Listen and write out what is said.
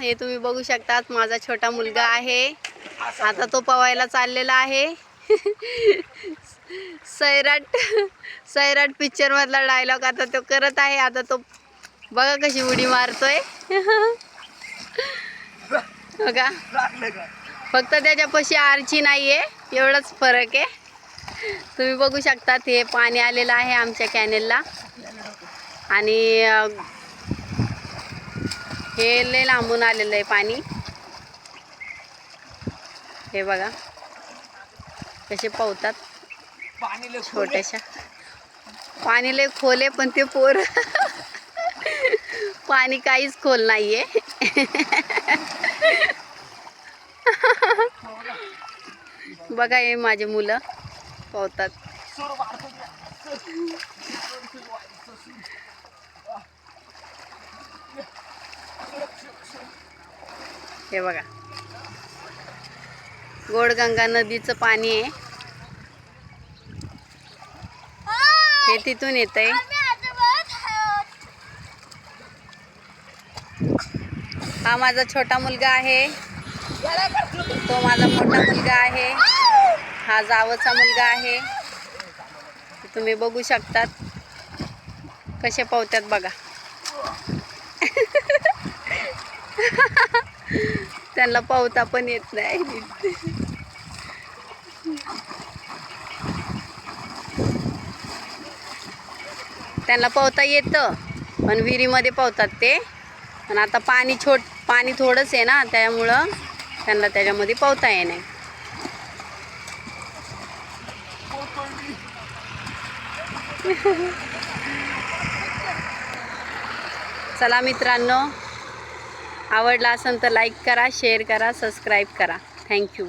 हे तुम्ही बघू शकतात माझा छोटा मुलगा आहे. आता तो पवायला चाललेला आहे. सैराट सैराट पिक्चरमधला डायलॉग आता तो करत आहे. आता तो बघा कशी उडी मारतोय. बघा. फक्त त्याच्यापाशी आरची नाही आहे एवढंच फरक आहे. तुम्ही बघू शकतात हे पाणी आलेलं आहे आमच्या कॅनेलला आणि हे लय लांबून आलेलं आहे पाणी. हे बघा. कसे पावतात. छोट्याशा. पाणी लय खोल आहे पण ते पोर पाणी काहीच खोल नाहीये. बघा हे माझे मुलं पावतात. हे बघा. गोडगंगा नदीचं पाणी आहे. हे तिथून येत आहे हा माझा छोटा मुलगा आहे. तो माझा मोठा मुलगा आहे. हा जावचा मुलगा आहे. तुम्ही बघू शकतात. कसे पावतात बघा. त्यांना पावता पण येत नाही. त्यांना पावता येतं पण विहिरीमध्ये पावतात ते. पण आता पाणी छोट पाणी थोडंच आहे ना त्यामुळं त्यांना त्याच्यामध्ये पावता येणे. चला मित्रांनो आवडला असेल तर लाईक करा शेअर करा सबस्क्राईब करा. थँक्यू